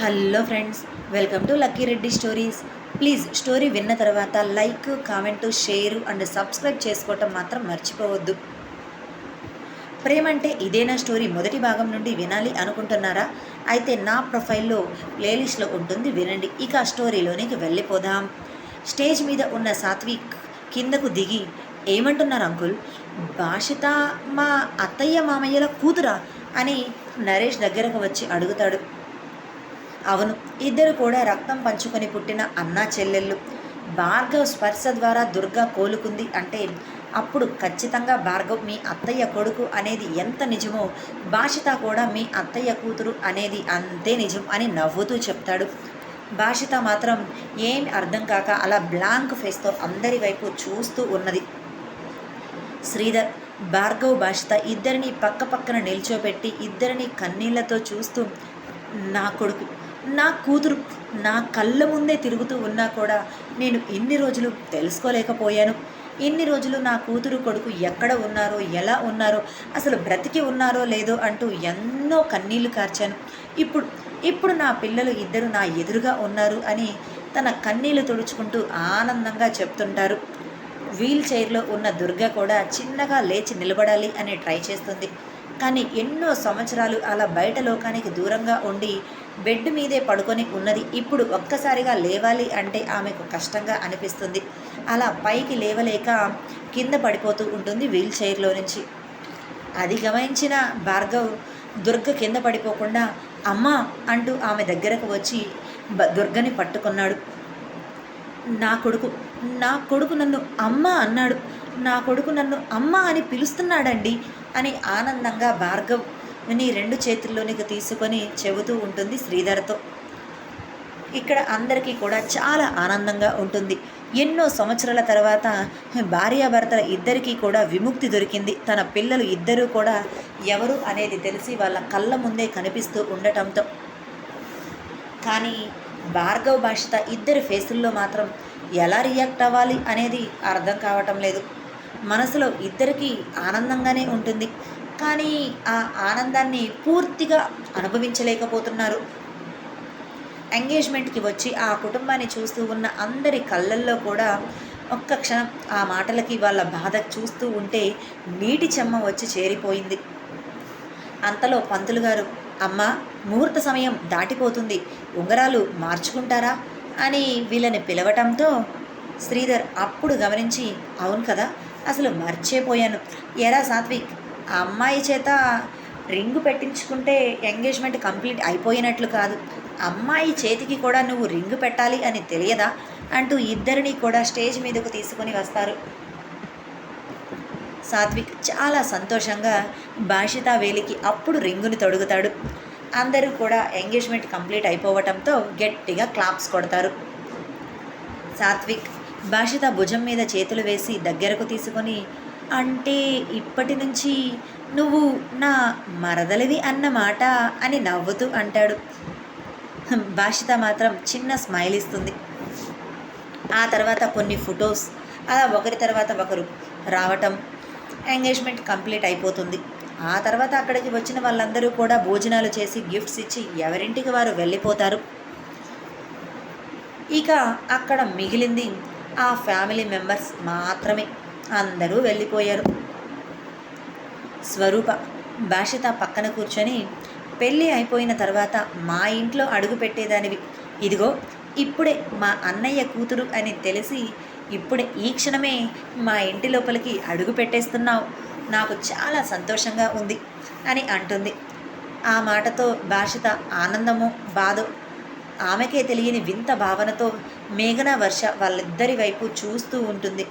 Hello friends welcome to Lucky Reddy stories. Please story విన్న తర్వాత like comment share and subscribe చేసుకోవటం మాత్రం మర్చిపోవద్దు. ప్రేమ అంటే ఇదేనా స్టోరీ మొదటి భాగం నుండి వినాలి అనుకుంటున్నారా? అయితే నా ప్రొఫైల్లో ప్లేలిస్ట్లో ఉంటుంది వినండి. ఇక ఆ స్టోరీలోనికి వెళ్ళిపోదాం. స్టేజ్ మీద ఉన్న సాత్విక్ కిందకు దిగి ఏమంటున్నారు అంకుల్? భాషిత మా అత్తయ్య మామయ్యల కూతురా? అని నరేష్ దగ్గరకు వచ్చి అడుగుతాడు. అవును ఇద్దరు కూడా రక్తం పంచుకొని పుట్టిన అన్నా చెల్లెళ్ళు. భార్గవ్ స్పర్శ ద్వారా దుర్గా కోలుకుంది అంటే అప్పుడు ఖచ్చితంగా భార్గవ్ మీ అత్తయ్య కొడుకు అనేది ఎంత నిజమో భాషిత కూడా మీ అత్తయ్య కూతురు అనేది అంతే నిజం అని నవ్వుతూ చెప్తాడు. భాషిత మాత్రం ఏం అర్థం కాక అలా బ్లాంక్ ఫేస్తో అందరి వైపు చూస్తూ ఉన్నది. శ్రీధర్ భార్గవ్ భాషిత ఇద్దరిని పక్క పక్కన నిల్చోబెట్టి ఇద్దరిని కన్నీళ్ళతో చూస్తూ నా కొడుకు నా కూతురు నా కళ్ళ ముందే తిరుగుతూ ఉన్నా కూడా నేను ఇన్ని రోజులు తెలుసుకోలేకపోయాను. ఇన్ని రోజులు నా కూతురు కొడుకు ఎక్కడ ఉన్నారో ఎలా ఉన్నారో అసలు బ్రతికి ఉన్నారో లేదో అంటూ ఎన్నో కన్నీళ్ళు కార్చాను. ఇప్పుడు ఇప్పుడు నా పిల్లలు ఇద్దరు నా ఎదురుగా ఉన్నారు అని తన కన్నీళ్ళు తుడుచుకుంటూ ఆనందంగా చెప్తుంటారు. వీల్ చైర్లో ఉన్న దుర్గ కూడా చిన్నగా లేచి నిలబడాలి అని ట్రై చేస్తుంది. కానీ ఎన్నో సంవత్సరాలు అలా బయట లోకానికి దూరంగా ఉండి బెడ్ మీదే పడుకొని ఉన్నది. ఇప్పుడు ఒక్కసారిగా లేవాలి అంటే ఆమెకు కష్టంగా అనిపిస్తుంది. అలా పైకి లేవలేక కింద పడిపోతూ ఉంటుంది వీల్ చైర్లో నుంచి. అది గమనించిన భార్గవ్ దుర్గ కింద పడిపోకుండా అమ్మా అంటూ ఆమె దగ్గరకు వచ్చి దుర్గని పట్టుకున్నాడు. నా కొడుకు నా కొడుకు నన్ను అమ్మ అన్నాడు. నా కొడుకు నన్ను అమ్మ అని పిలుస్తున్నాడండి అని ఆనందంగా భార్గవ్ ని రెండు చేతుల్లోనికి తీసుకొని చెబుతూ ఉంటుంది శ్రీధర్తో. ఇక్కడ అందరికీ కూడా చాలా ఆనందంగా ఉంటుంది. ఎన్నో సంవత్సరాల తర్వాత భార్యాభర్తల ఇద్దరికీ కూడా విముక్తి దొరికింది. తన పిల్లలు ఇద్దరూ కూడా ఎవరు అనేది తెలిసి వాళ్ళ కళ్ళ ముందే కనిపిస్తూ ఉండటంతో. కానీ భార్గవ్ భాషిత ఇద్దరి ఫేసుల్లో మాత్రం ఎలా రియాక్ట్ అవ్వాలి అనేది అర్థం కావటం లేదు. మనసులో ఇద్దరికీ ఆనందంగానే ఉంటుంది. కానీ ఆ ఆనందాన్ని పూర్తిగా అనుభవించలేకపోతున్నారు. ఎంగేజ్మెంట్కి వచ్చి ఆ కుటుంబాన్ని చూస్తూ ఉన్న అందరి కళ్ళల్లో కూడా ఒక్క క్షణం ఆ మాటలకి వాళ్ళ బాధ చూస్తూ ఉంటే నీటి చెమ్మ వచ్చి చేరిపోయింది. అంతలో పంతులు గారు అమ్మ ముహూర్త సమయం దాటిపోతుంది. ఉంగరాలు మార్చుకుంటారా? అని వీళ్ళని పిలవటంతో శ్రీధర్ అప్పుడు గమనించి అవును కదా అసలు మర్చిపోయాను. ఎరా సాత్విక్ ఆ అమ్మాయి చేత రింగ్ పెట్టించుకుంటే ఎంగేజ్మెంట్ కంప్లీట్ అయిపోయినట్లు కాదు. అమ్మాయి చేతికి కూడా నువ్వు రింగ్ పెట్టాలి అని తెలియదా? అంటూ ఇద్దరిని కూడా స్టేజ్ మీదకు తీసుకొని వస్తారు. సాత్విక్ చాలా సంతోషంగా భాషిత వేలికి అప్పుడు రింగుని తొడుగుతాడు. అందరూ కూడా ఎంగేజ్మెంట్ కంప్లీట్ అయిపోవటంతో గట్టిగా క్లాప్స్ కొడతారు. సాత్విక్ భాషిత భుజం మీద చేతులు వేసి దగ్గరకు తీసుకొని అంటే ఇప్పటి నుంచి నువ్వు నా మరదలివి అన్నమాట అని నవ్వుతూ అంటాడు. భాషిత మాత్రం చిన్న స్మైల్ ఇస్తుంది. ఆ తర్వాత కొన్ని ఫొటోస్ అలా ఒకరి తర్వాత ఒకరు రావటం ఎంగేజ్మెంట్ కంప్లీట్ అయిపోతుంది. ఆ తర్వాత అక్కడికి వచ్చిన వాళ్ళందరూ కూడా భోజనాలు చేసి గిఫ్ట్స్ ఇచ్చి ఎవరింటికి వారు వెళ్ళిపోతారు. ఇక అక్కడ మిగిలింది ఆ ఫ్యామిలీ మెంబర్స్ మాత్రమే. అందరూ వెళ్ళిపోయారు. స్వరూప భాషిత పక్కన కూర్చొని పెళ్ళి అయిపోయిన తర్వాత మా ఇంట్లో అడుగు పెట్టేదానివి. ఇదిగో ఇప్పుడే మా అన్నయ్య కూతురు అని తెలిసి ఇప్పుడే ఈ క్షణమే మా ఇంటి లోపలికి అడుగు పెట్టేస్తున్నావు. నాకు చాలా సంతోషంగా ఉంది అని అంటుంది. ఆ మాటతో భాషిత ఆనందము బాధ ఆమెకే తెలియని వింత భావనతో మేఘన వర్ష వాళ్ళిద్దరి వైపు చూస్తూ ఉంటుంది.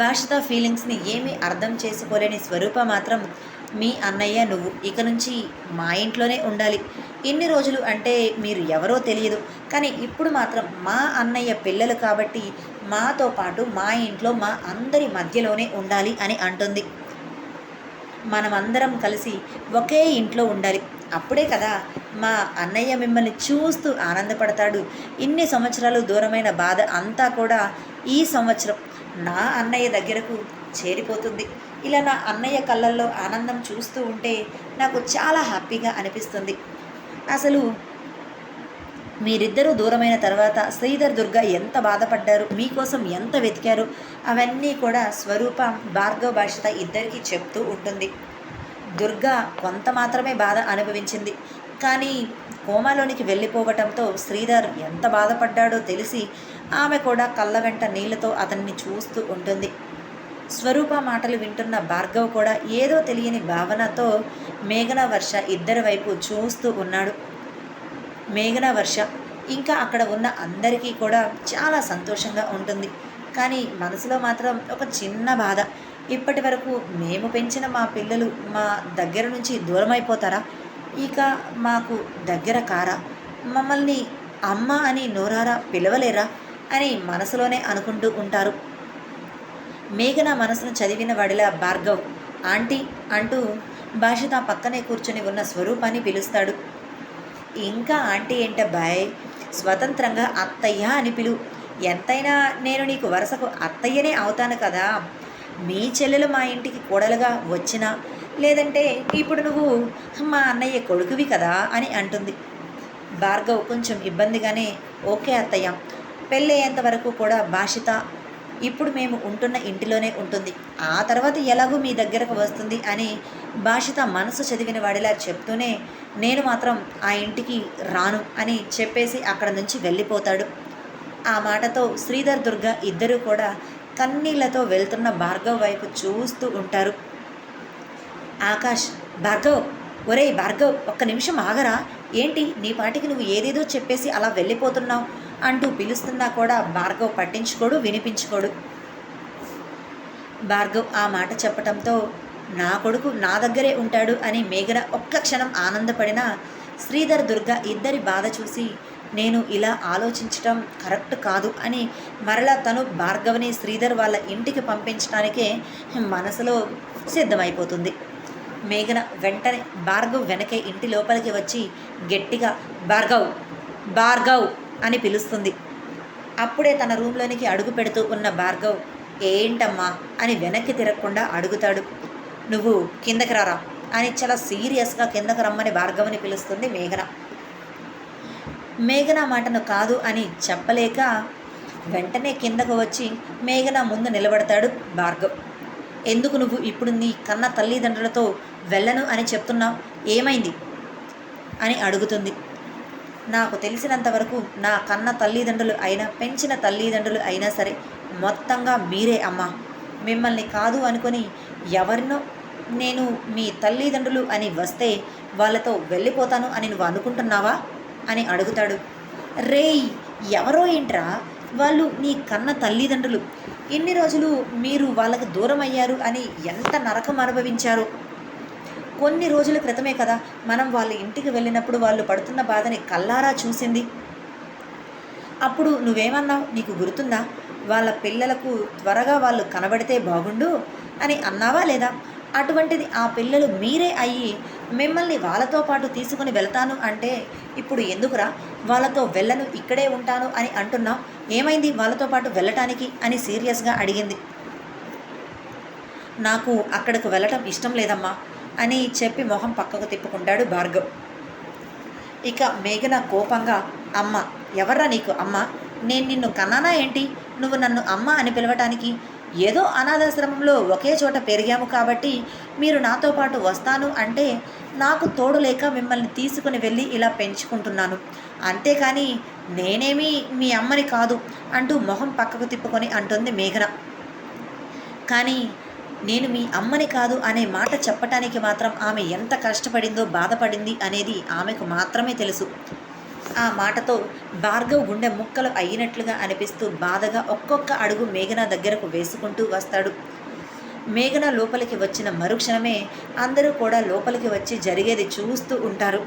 భాషిత ఫీలింగ్స్ని ఏమీ అర్థం చేసుకోలేని స్వరూప మాత్రం మీ అన్నయ్య నువ్వు ఇక నుంచి మా ఇంట్లోనే ఉండాలి. ఇన్ని రోజులు అంటే మీరు ఎవరో తెలియదు. కానీ ఇప్పుడు మాత్రం మా అన్నయ్య పిల్లలు కాబట్టి మాతో పాటు మా ఇంట్లో మా అందరి మధ్యలోనే ఉండాలి అని అంటుంది. మనమందరం కలిసి ఒకే ఇంట్లో ఉండాలి. అప్పుడే కదా మా అన్నయ్య మిమ్మల్ని చూస్తూ ఆనందపడతాడు. ఇన్ని సంవత్సరాలు దూరమైన బాధ అంతా కూడా ఈ సంవత్సరం. నా అన్నయ్య దగ్గరకు చేరిపోతుంది. ఇలా నా అన్నయ్య కళ్ళల్లో ఆనందం చూస్తూ ఉంటే నాకు చాలా హ్యాపీగా అనిపిస్తుంది. అసలు మీరిద్దరూ దూరమైన తర్వాత శ్రీధర్ దుర్గ ఎంత బాధపడ్డారు మీకోసం ఎంత వెతికారు అవన్నీ కూడా స్వరూప భార్గవ భాషిత ఇద్దరికీ చెప్తూ ఉంటుంది. దుర్గ కొంత మాత్రమే బాధ అనుభవించింది. కానీ కోమాలోనికి వెళ్ళిపోవటంతో శ్రీధర్ ఎంత బాధపడ్డాడో తెలిసి ఆమె కూడా కళ్ళ వెంట నీళ్ళతో అతన్ని చూస్తూ ఉంటుంది. స్వరూప మాటలు వింటున్న భార్గవ్ కూడా ఏదో తెలియని భావనతో మేఘన వర్ష ఇద్దరి వైపు చూస్తూ ఉన్నాడు. మేఘన వర్ష ఇంకా అక్కడ ఉన్న అందరికీ కూడా చాలా సంతోషంగా ఉంటుంది. కానీ మనసులో మాత్రం ఒక చిన్న బాధ. ఇప్పటి వరకు మేము పెంచిన మా పిల్లలు మా దగ్గర నుంచి దూరం అయిపోతారా ఇక మాకు దగ్గర కారా? మమ్మల్ని అమ్మ అని నోరారా పిలవలేరా? అని మనసులోనే అనుకుంటూ ఉంటారు. మేఘన మనసును చదివిన వాడిలా భార్గవ్ ఆంటీ అంటూ భాషిత పక్కనే కూర్చొని ఉన్న స్వరూపాన్ని పిలుస్తాడు. ఇంకా ఆంటీ ఏంటబ్బాయ్? స్వతంత్రంగా అత్తయ్య అని పిలు. ఎంతైనా నేను నీకు వరుసకు అత్తయ్యనే అవుతాను కదా. మీ చెల్లెలు మా ఇంటికి కోడలుగా వచ్చినా లేదంటే ఇప్పుడు నువ్వు మా అన్నయ్య కొడుకువి కదా అని అంటుంది. భార్గవ్ కొంచెం ఇబ్బందిగానే ఓకే అత్తయ్య పెళ్ళయ్యేంత వరకు కూడా భాషిత ఇప్పుడు మేము ఉంటున్న ఇంటిలోనే ఉంటుంది. ఆ తర్వాత ఎలాగూ మీ దగ్గరకు వస్తుంది అని భాషిత మనసు చదివిన వాడిలా చెప్తూనే నేను మాత్రం ఆ ఇంటికి రాను అని చెప్పేసి అక్కడ నుంచి వెళ్ళిపోతాడు. ఆ మాటతో శ్రీధర్ దుర్గ ఇద్దరూ కూడా కన్నీళ్ళతో వెళ్తున్న భార్గవ్ వైపు చూస్తూ ఉంటారు. ఆకాష్ భార్గవ్! ఒరేయ్ భార్గవ్! ఒక్క నిమిషం ఆగరా! ఏంటి? నీ పాటికి నువ్వు ఏదేదో చెప్పేసి అలా వెళ్ళిపోతున్నావు. అంటూ పిలుస్తున్నా కూడా భార్గవ్ పట్టించుకోడు వినిపించుకోడు. భార్గవ్ ఆ మాట చెప్పటంతో నా కొడుకు నా దగ్గరే ఉంటాడు అని మేఘన ఒక్క క్షణం ఆనందపడిన శ్రీధర్ దుర్గ ఇద్దరి బాధ చూసి నేను ఇలా ఆలోచించటం కరెక్ట్ కాదు అని మరలా తను భార్గవ్ని శ్రీధర్ వాళ్ళ ఇంటికి పంపించడానికే మనసులో సిద్ధమైపోతుంది. మేఘన వెంటనే భార్గవ్ వెనకే ఇంటి లోపలికి వచ్చి గట్టిగా భార్గవ్ భార్గవ్ అని పిలుస్తుంది. అప్పుడే తన రూమ్లోనికి అడుగు పెడుతూ ఉన్న భార్గవ్ ఏంటమ్మా? అని వెనక్కి తిరగకుండా అడుగుతాడు. నువ్వు కిందకి రారా? అని చాలా సీరియస్గా కిందకి రమ్మని భార్గవ్ని పిలుస్తుంది మేఘన. మేఘన మాటను కాదు అని చెప్పలేక వెంటనే కిందకు వచ్చి మేఘన ముందు నిలబడతాడు భార్గవ్. ఎందుకు నువ్వు ఇప్పుడు నీ కన్న తల్లిదండ్రులతో వెళ్ళను అని చెప్తున్నావు? ఏమైంది? అని అడుగుతుంది. నాకు తెలిసినంత వరకు నా కన్న తల్లిదండ్రులు అయినా పెంచిన తల్లిదండ్రులు అయినా సరే మొత్తంగా మీరే అమ్మా. మిమ్మల్ని కాదు అనుకొని ఎవరినో నేను మీ తల్లిదండ్రులు అని వస్తే వాళ్ళతో వెళ్ళిపోతాను అని నువ్వు అనుకుంటున్నావా? అని అడుగుతాడు. రేయ్ ఎవరో ఏంట్రా? వాళ్ళు నీ కన్న తల్లిదండ్రులు. ఇన్ని రోజులు మీరు వాళ్ళకు దూరం అయ్యారు అని ఎంత నరకం అనుభవించారు? కొన్ని రోజుల క్రితమే కదా మనం వాళ్ళ ఇంటికి వెళ్ళినప్పుడు వాళ్ళు పడుతున్న బాధని కల్లారా చూసింది. అప్పుడు నువ్వేమన్నావు? నీకు గుర్తుందా? వాళ్ళ పిల్లలకు త్వరగా వాళ్ళు కనబడితే బాగుండు అని అన్నావా లేదా? అటువంటిది ఆ పిల్లలు మీరే అయ్యి మిమ్మల్ని వాళ్ళతో పాటు తీసుకుని వెళ్తాను అంటే ఇప్పుడు ఎందుకురా? వాళ్ళతో వెళ్ళను ఇక్కడే ఉంటాను అని అంటున్నావు. ఏమైంది వాళ్ళతో పాటు వెళ్ళటానికి అని సీరియస్గా అడిగింది. నాకు అక్కడికి వెళ్ళటం ఇష్టం లేదమ్మా. అని చెప్పి మొహం పక్కకు తిప్పుకుంటాడు భార్గవ్. ఇక మేఘన కోపంగా అమ్మ ఎవర్రా నీకు అమ్మ? నేను నిన్ను కన్నానా ఏంటి? నువ్వు నన్ను అమ్మ అని పిలవటానికి ఏదో అనాథాశ్రమంలో ఒకే చోట పెరిగాము కాబట్టి మీరు నాతో పాటు వస్తాను అంటే నాకు తోడు లేక మిమ్మల్ని తీసుకుని వెళ్ళి ఇలా పెంచుకుంటున్నాను. అంతేకాని నేనేమీ మీ అమ్మని కాదు అంటూ మొహం పక్కకు తిప్పుకొని అంటుంది మేఘన. కానీ నేను మీ అమ్మని కాదు అనే మాట చెప్పటానికి మాత్రం ఆమె ఎంత కష్టపడిందో బాధపడింది అనేది ఆమెకు మాత్రమే తెలుసు. ఆ మాటతో భార్గవ్ గుండె ముక్కలు అయినట్లుగా అనిపిస్తూ బాధగా ఒక్కొక్క అడుగు మేఘన దగ్గరకు వేసుకుంటూ వస్తాడు. మేఘన లోపలికి వచ్చిన మరుక్షణమే అందరూ కూడా లోపలికి వచ్చి జరిగేది చూస్తూ ఉంటారు.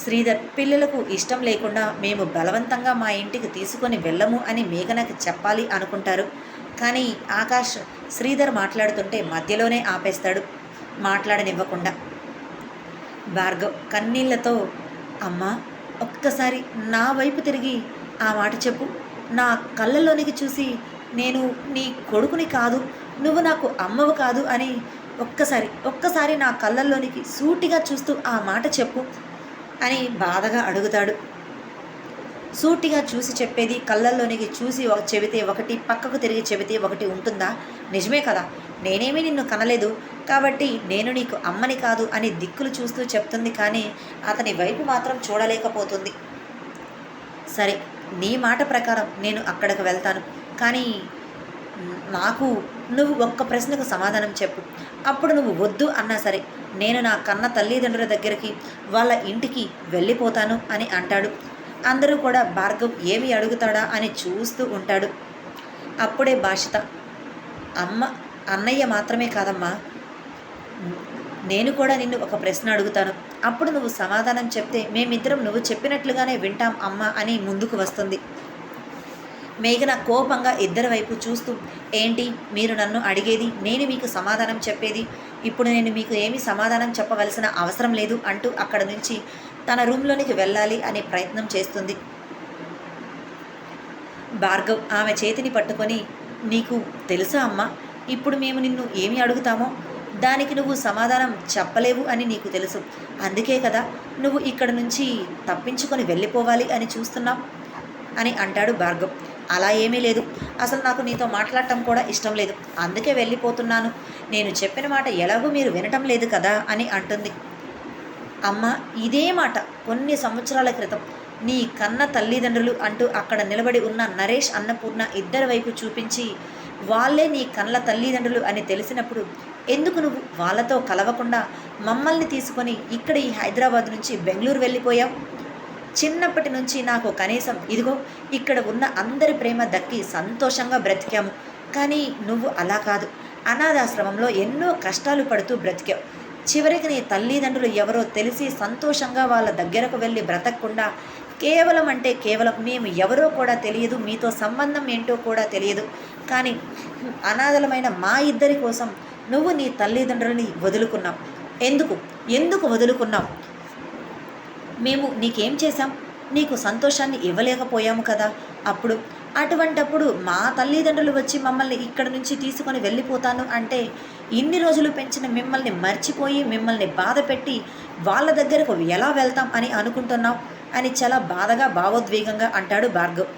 శ్రీధర్ పిల్లలకు ఇష్టం లేకుండా మేము బలవంతంగా మా ఇంటికి తీసుకొని వెళ్ళము అని మేఘనకి చెప్పాలి అనుకుంటారు. కానీ ఆకాష్ శ్రీధర్ మాట్లాడుతుంటే మధ్యలోనే ఆపేస్తాడు. మాట్లాడనివ్వకుండా. భార్గవ్ కన్నీళ్ళతో అమ్మా ఒక్కసారి నా వైపు తిరిగి ఆ మాట చెప్పు. నా కళ్ళల్లోనికి చూసి నేను నీ కొడుకుని కాదు నువ్వు నాకు అమ్మవు కాదు అని ఒక్కసారి ఒక్కసారి నా కళ్ళల్లోనికి సూటిగా చూస్తూ ఆ మాట చెప్పు అని బాధగా అడుగుతాడు. సూటిగా చూసి చెప్పేది కళ్ళల్లోనికి చూసి ఒక- చెబితే ఒకటి పక్కకు తిరిగి చెబితే ఒకటి ఉంటుందా? నిజమే కదా. నేనేమీ నిన్ను కనలేదు. కాబట్టి నేను నీకు అమ్మని కాదు అని దిక్కులు చూస్తూ చెప్తుంది కానీ అతని వైపు మాత్రం చూడలేకపోతుంది. సరే నీ మాట ప్రకారం నేను అక్కడికి వెళ్తాను. కానీ నాకు నువ్వు ఒక్క ప్రశ్నకు సమాధానం చెప్పు. అప్పుడు నువ్వు వద్దు అన్నా సరే నేను నా కన్న తల్లిదండ్రుల దగ్గరికి వాళ్ళ ఇంటికి వెళ్ళిపోతాను అని అంటాడు. అందరూ కూడా భార్గవ్ ఏమి అడుగుతాడా? అని చూస్తూ ఉంటాడు. అప్పుడే భాషిత అమ్మ అన్నయ్య మాత్రమే కాదమ్మా. నేను కూడా నిన్ను ఒక ప్రశ్న అడుగుతాను. అప్పుడు నువ్వు సమాధానం చెప్తే మేమిద్దరం నువ్వు చెప్పినట్లుగానే వింటాం అమ్మ అని ముందుకు వస్తుంది. మేఘన కోపంగా ఇద్దరి వైపు చూస్తూ ఏంటి? మీరు నన్ను అడిగేది? నేను మీకు సమాధానం చెప్పేది? ఇప్పుడు నేను మీకు ఏమి సమాధానం చెప్పవలసిన అవసరం లేదు అంటూ అక్కడ నుంచి తన రూమ్లోనికి వెళ్ళాలి అనే ప్రయత్నం చేస్తుంది. భార్గవ్ ఆమె చేతిని పట్టుకొని నీకు తెలుసా అమ్మా ఇప్పుడు మేము నిన్ను ఏమి అడుగుతామో? దానికి నువ్వు సమాధానం చెప్పలేవు అని నీకు తెలుసు. అందుకే కదా నువ్వు ఇక్కడ నుంచి తప్పించుకొని వెళ్ళిపోవాలి అని చూస్తున్నాం అని అంటాడు భార్గవ్. అలా ఏమీ లేదు. అసలు నాకు నీతో మాట్లాడటం కూడా ఇష్టం లేదు. అందుకే వెళ్ళిపోతున్నాను. నేను చెప్పిన మాట ఎలాగో మీరు వినటం లేదు కదా అని అంటుంది. అమ్మ ఇదే మాట. కొన్ని సంవత్సరాల క్రితం నీ కన్న తల్లిదండ్రులు అంటూ అక్కడ నిలబడి ఉన్న నరేష్ అన్నపూర్ణ ఇద్దరి వైపు చూపించి వాళ్ళే నీ కళ్ళ తల్లిదండ్రులు అని తెలిసినప్పుడు ఎందుకు నువ్వు వాళ్ళతో కలవకుండా మమ్మల్ని తీసుకొని ఇక్కడ ఈ హైదరాబాద్ నుంచి బెంగళూరు వెళ్ళిపోయావు? చిన్నప్పటి నుంచి నాకు కనీసం ఇదిగో ఇక్కడ ఉన్న అందరి ప్రేమ దక్కి సంతోషంగా బ్రతికాము. కానీ నువ్వు అలా కాదు. అనాథాశ్రమంలో ఎన్నో కష్టాలు పడుతూ బ్రతికావు. చివరికి నీ తల్లిదండ్రులు ఎవరో తెలిసి సంతోషంగా వాళ్ళ దగ్గరకు వెళ్ళి బ్రతకకుండా కేవలం అంటే కేవలం మేము ఎవరో కూడా తెలియదు మీతో సంబంధం ఏంటో కూడా తెలియదు. కానీ అనాథలమైన మా ఇద్దరి కోసం నువ్వు నీ తల్లిదండ్రులని వదులుకున్నావు. ఎందుకు? ఎందుకు వదులుకున్నావు? మేము నీకేం చేశాం? నీకు సంతోషాన్ని ఇవ్వలేకపోయాము కదా. అప్పుడు అటువంటప్పుడు మా తల్లిదండ్రులు వచ్చి మమ్మల్ని ఇక్కడ నుంచి తీసుకొని వెళ్ళిపోతాను అంటే ఇన్ని రోజులు పెంచిన మిమ్మల్ని మర్చిపోయి మిమ్మల్ని బాధ పెట్టి వాళ్ళ దగ్గరకు ఎలా వెళ్తాం అని అనుకుంటున్నాం అని చాలా బాధగా భావోద్వేగంగా అంటాడు భార్గవ్.